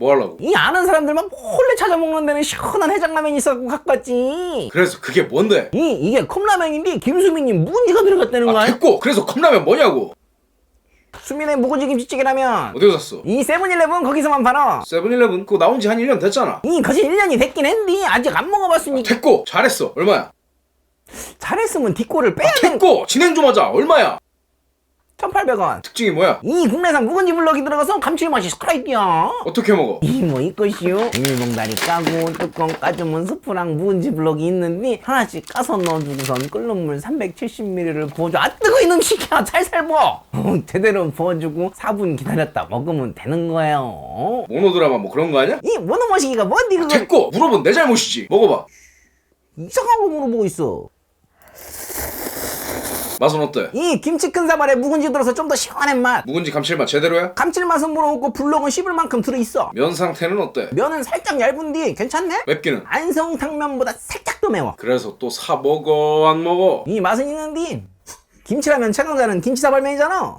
뭐 하려고? 이 아는 사람들만 몰래 찾아 먹는 데는 시원한 해장라면이 있어갖고 갖고 왔지. 그래서 그게 뭔데? 이 이게 컵라면인데 김수민님 묵은지가 들어갔다는 아 거야. 됐고 그래서 컵라면 뭐냐고? 수민의 묵은지 김치찌개라면 어디서 샀어? 이 세븐일레븐 거기서만 팔아. 세븐일레븐 그거 나온 지 한 1년 됐잖아. 이 거짓 1년이 됐긴 했는데 아직 안 먹어봤으니까 됐고 잘했어. 얼마야? 잘했으면 뒷골을 빼야 되는 됐고 진행 좀 하자. 얼마야? 1,800원. 특징이 뭐야? 이 국내산 묵은지 블럭이 들어가서 감칠맛이 살아있디야. 어떻게 먹어? 이 뭐 이것이요? 비닐봉다리 까고 뚜껑 까주면 스프랑 묵은지 블럭이 있는데 하나씩 까서 넣어주고선 끓는 물 370ml를 부어줘 아 뜨거 이놈 시키야 살살 부어 어, 제대로 부어주고 4분 기다렸다 먹으면 되는 거예요 모노드라마 뭐 그런 거 아니야? 이 모노머시기가 뭔데 그거 됐고 물어본 내 잘못이지. 먹어봐. 이상한 거 물어보고 있어 맛은 어때? 이 김치 큰 사발에 묵은지 들어서 좀 더 시원한 맛 묵은지 감칠맛 제대로야? 감칠맛은 물어오고 블럭은 씹을 만큼 들어있어 면 상태는 어때? 면은 살짝 얇은데 괜찮네? 맵기는? 안성탕면보다 살짝 더 매워 그래서 또 사 먹어 안 먹어? 이 맛은 있는데 김치라면 최강자는 김치사발면이잖아